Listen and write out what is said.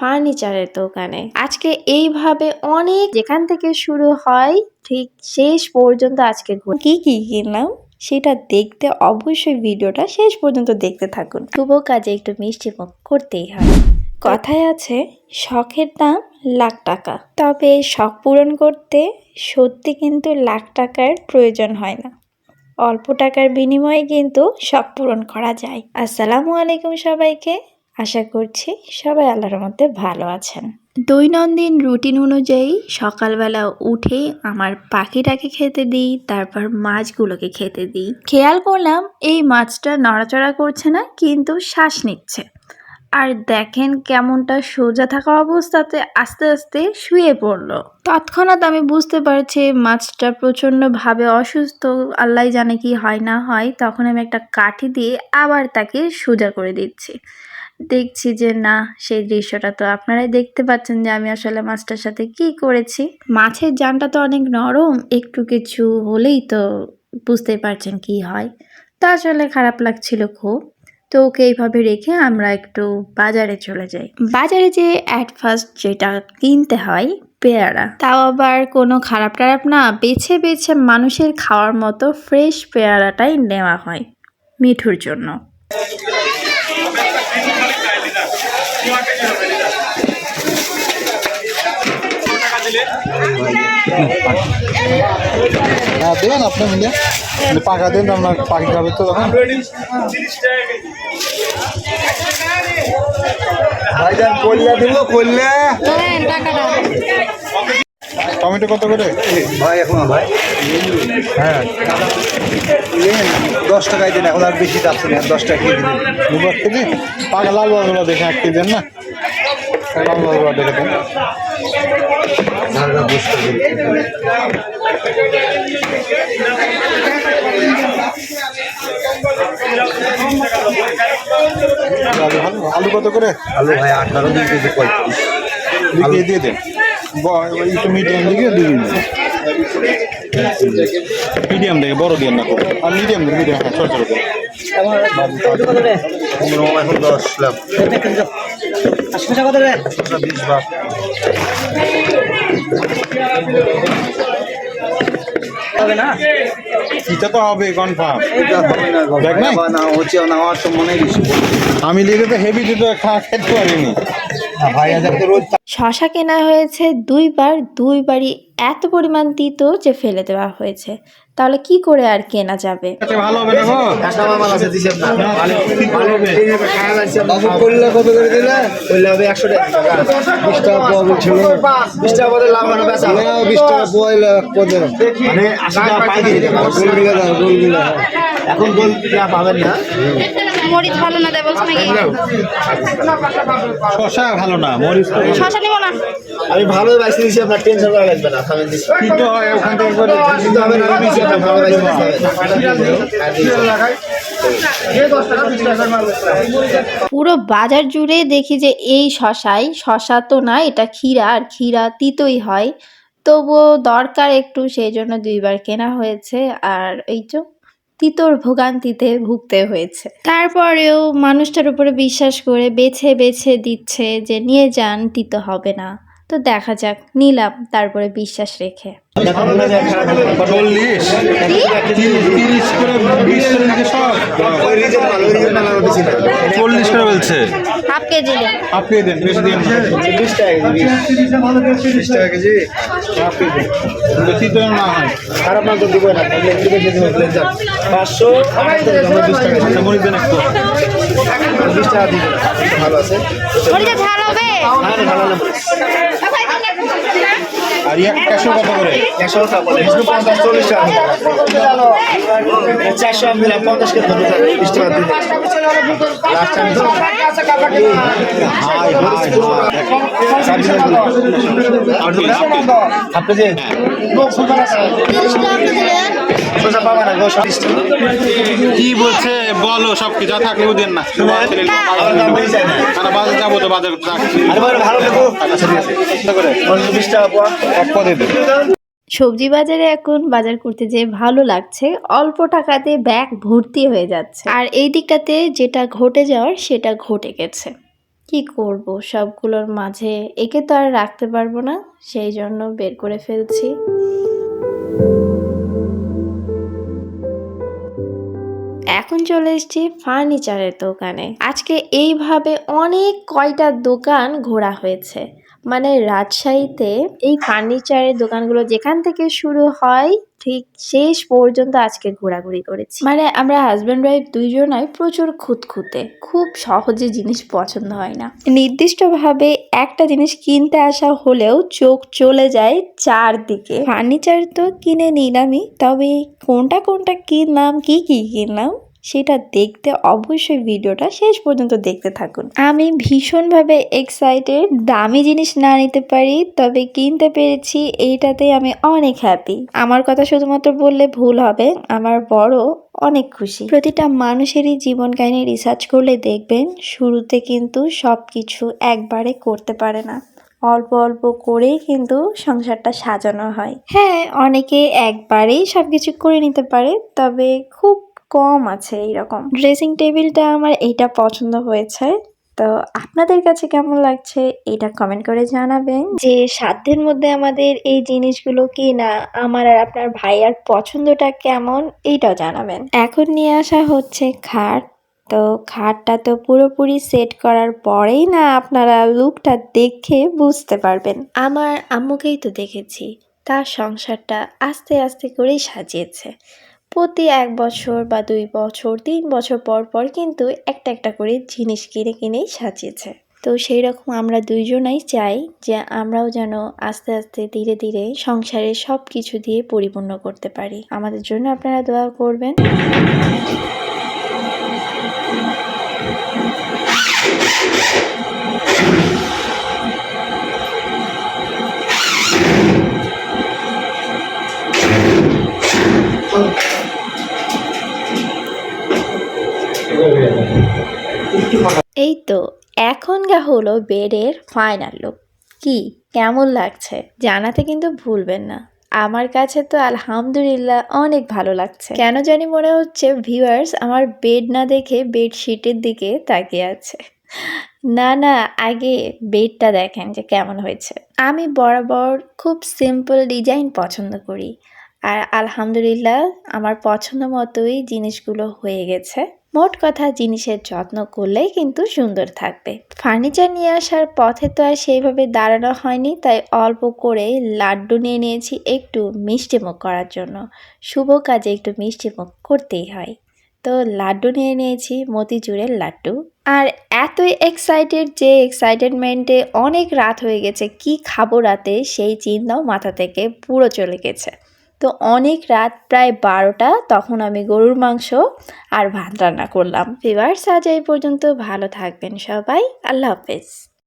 ফার্নিচারের দোকানে। আজকে এইভাবে অনেক যেখান থেকে শুরু হয়, ঠিক শেষ পর্যন্ত আজকে কি কি কিনলাম? সেটা দেখতে অবশ্যই ভিডিওটা শেষ পর্যন্ত দেখতে থাকুন। শুভ কাজে একটু মিষ্টি মুখ করতেই হয়। কথায় আছে, শখের দাম লাখ টাকা। তবে শখ পূরণ করতে সত্যি কিন্তু লাখ টাকার প্রয়োজন হয় না। অল্প টাকার বিনিময়ে কিন্তু শখ পূরণ করা যায়। আসসালামু আলাইকুম সবাইকে। আশা করছি সবাই আল্লাহর মধ্যে ভালো আছেন। দৈনন্দিন রুটিন অনুযায়ী সকালবেলা উঠে আমার পাখিটাকে খেতে দিই, তারপর মাছগুলোকে খেতে দিই। খেয়াল করলাম এই মাছটা নড়াচড়া করছে না, কিন্তু শ্বাস নিচ্ছে। আর দেখেন কেমনটা সোজা থাকা অবস্থাতে আস্তে আস্তে শুয়ে পড়ল। তৎক্ষণাৎ আমি বুঝতে পারছি মাছটা প্রচণ্ডভাবে অসুস্থ আল্লাহ জানে কি হয় না হয়, তখন আমি একটা কাঠি দিয়ে আবার তাকে সোজা করে দিচ্ছি। দেখছি যে না, সেই দৃশ্যটা তো আপনারাই দেখতে পাচ্ছেন যে আমি আসলে মাছটার সাথে কি করেছি। মাছের জানটা তো অনেক নরম, একটু কিছু হলেই তো বুঝতেই পারছেন কি হয়। তা আসলে খারাপ লাগছিল খুব। তো ওকে এইভাবে রেখে আমরা একটু বাজারে চলে যাই। বাজারে যে অ্যাট ফার্স্ট যেটা কিনতে হয়, পেয়ারা, তাও আবার কোনো খারাপ টারাপ না, বেছে বেছে মানুষের খাওয়ার মতো ফ্রেশ পেয়ারাটাই নেওয়া হয়, মিঠুর জন্য। হ্যাঁ দেবেন আপনি মিলে। পাকা দেন, আপনার পাখি খাবে তো তখন। ভাইজান কল্যা দিব কল্যা টমেটো কত করে? ভাই এখন ভাই হ্যাঁ। দশ টাকায় দেন এখন আর বেশি যাচ্ছে না দশ টাকা কেজি। দেন এক কেজি? পাকা লাল বাবুগুলো দেখে এক কেজি দেন না? লাল বাবুগুলো দেখে দেন। আলু কত করে? আলু ভাই আঠারো দুই কেজি পঁয়ত্রিশ। দিয়ে দিয়ে দেন। ওই মিডিয়াম দিকে দিয়ে দিন। মিডিয়াম দেখে বড় দিয়ে না খুব। আর মিডিয়াম দিন মিডিয়াম হ্যাঁ ছোট ছোট করে পনেরো এখন দশ লাখ। বিশ বাপ এটা তো হবে কনফার্ম এটা হবে দেখ ভাই, নাই? আবার না হচ্ছে না আমার তো মনে আমি লিখে তো হেভি দুটো খাওয়া খেতে পারিনি। ভাই আজ রোজ শশা কেনা হয়েছে দুইবার দুইবারই এত পরিমাণ তিতো যে ফেলে দেওয়া হয়েছে। তাহলে কি করে আর কেনা যাবে? মানে এখন বিঘা পাবেন না। মরিচ ভালো না দেয় বলছে নাকি শশা ভালো না মরিচ তো শশা নিব না। আমি ভালো বাইসে দিছি আপনার টেনশন করা লাগবে না খাবেন দিছি। তিতো হয় ওখান থেকে করে কিন্তু হবে না আমি দিছি আপনার ভালো বাইসে পুরো বাজার জুড়ে দেখি যে এই শশাই শশা তো না এটা ক্ষীরা আর ক্ষীরা তিতই হয়। তবুও দরকার একটু সেই জন্য দুইবার কেনা হয়েছে। আর এই তো তিতোর ভোগান্তিতে ভুগতে হয়েছে। তারপরেও মানুষটার উপরে বিশ্বাস করে বেছে বেছে দিচ্ছে যে নিয়ে যান তিতো হবে না। তো দেখা যাক নিলাম তারপরে বিশ্বাস রেখে। চল্লিশ। করে বিশ করে দিকে সব? চল্লিশ করে বলছে। হাফ কেজি লে আপনি দেন বেশি দিন না। বিশ টাকা কেজি বিশ। টাকা কেজি। আপনি দেন না হয়। খারাপ মাল তো দিব না পাঁচশো মরিচ দেন একটু বিশ টাকা দিব ভালো আছে আর একশো কত করে। একশো টাকা বলে বিষ্ণু পঞ্চাশ চল্লিশ টাকা চারশো আমি দিলাম পঞ্চাশ কেজি বিশ টাকা লাস্ট টাইম আপনি যে সোজা পাবা না গো বিশ কি বলছে বলো সব কি যা থাকলেও দেন না না বাজার যাব তো বাজার আচ্ছা সবজি বাজারে এখন বাজার করতে যেয়ে ভালো লাগছে। অল্প টাকাতে ব্যাগ ভর্তি হয়ে যাচ্ছে। আর এই দিকটাতে যেটা ঘটে যাওয়ার সেটা ঘটে গেছে। কি করব? সবগুলোর মাঝে একে তো আর রাখতে পারব না সেই জন্য বের করে ফেলছি। এখন চলে এসেছি ফার্নিচারের দোকানে। আজকে এইভাবে অনেক কয়টা দোকান ঘোরা হয়েছে। মানে রাজশাহীতে এই ফার্নিচারের দোকানগুলো যেখান থেকে শুরু হয়, ঠিক শেষ পর্যন্ত আজকে ঘোরাঘুরি করেছি। মানে আমরা হাজব্যান্ড ওয়াইফ দুইজনাই প্রচুর খুঁতখুঁতে। খুব সহজে জিনিস পছন্দ হয় না। নির্দিষ্টভাবে একটা জিনিস কিনতে আসা হলেও চোখ চলে যায় চারদিকে। ফার্নিচার তো কিনে নিলামই তবে কোনটা কোনটা কিনলাম, কি কি কিনলাম সেটা দেখতে অবশ্যই ভিডিওটা শেষ পর্যন্ত দেখতে থাকুন। আমি ভীষণভাবে এক্সাইটেড দামি জিনিস না নিতে পারি, তবে কিনতে পেরেছি এইটাতে আমি অনেক হ্যাপি আমার কথা শুধুমাত্র বললে ভুল হবে, আমার বড় অনেক খুশি। প্রতিটা মানুষেরই জীবন কাহিনী রিসার্চ করলে দেখবেন, শুরুতে কিন্তু সব কিছু একবারে করতে পারে না। অল্প অল্প করেই কিন্তু সংসারটা সাজানো হয়। হ্যাঁ অনেকে একবারেই সবকিছু করে নিতে পারে, তবে খুব কম আছে এইরকম। ড্রেসিং টেবিলটা আমার এইটা পছন্দ হয়েছে। তো আপনাদের কাছে কেমন লাগছে এটা কমেন্ট করে জানাবেন। যে সাধ্যের মধ্যে আমাদের এই জিনিসগুলো কি না আমার আর আপনার ভাইয়ার পছন্দটা কেমন এইটাও জানাবেন। এখন নিয়ে আসা হচ্ছে খাট। তো খাটটা তো পুরোপুরি সেট করার পরেই না আপনারা লুকটা দেখে বুঝতে পারবেন। আমার আম্মুকেই তো দেখেছি তার সংসারটা আস্তে আস্তে করেই সাজিয়েছে। প্রতি এক বছর বা দুই বছর, তিন বছর পর পর কিন্তু একটা একটা করে জিনিস কিনে কিনেই সাজিয়েছে। তো সেই রকম আমরা দুইজনাই চাই যে আমরাও যেন আস্তে আস্তে ধীরে ধীরে সংসারের সব কিছু দিয়ে পরিপূর্ণ করতে পারি। আমাদের জন্য আপনারা দোয়া করবেন। তো এখন গা হলো বেডের ফাইনাল লুক কি, কেমন লাগছে? জানাতে কিন্তু ভুলবেন না। আমার কাছে তো আলহামদুলিল্লাহ অনেক ভালো লাগছে। কেন জানি মনে হচ্ছে ভিউয়ার্স আমার বেড না দেখে বেডশিটের দিকে তাকিয়ে আছে। না না, আগে বেডটা দেখেন যে কেমন হয়েছে। আমি বরাবর খুব সিম্পল ডিজাইন পছন্দ করি। আর আলহামদুলিল্লাহ আমার পছন্দ মতোই জিনিসগুলো হয়ে গেছে। মোট কথা জিনিসের যত্ন করলেই কিন্তু সুন্দর থাকবে। ফার্নিচার নিয়ে আসার পথে তো আর সেইভাবে দাঁড়ানো হয়নি, তাই অল্প করে লাড্ডু নিয়ে নিয়েছি একটু মিষ্টিমুখ করার জন্য। শুভ কাজে একটু মিষ্টিমুখ করতেই হয়। তো লাড্ডু নিয়ে নিয়েছি মতিচুরের লাড্ডু। আর এতই এক্সাইটেড যে এক্সাইটেডমেন্টে অনেক রাত হয়ে গেছে, কি খাব রাতে সেই চিন্তাও মাথা থেকে পুরো চলে গেছে। তো অনেক রাত প্রায় বারোটা তখন আমি গরুর মাংস আর ভাত রান্না করলাম। ফিভার্স আজ এই পর্যন্ত। ভালো থাকবেন সবাই। আল্লাহ হাফেজ।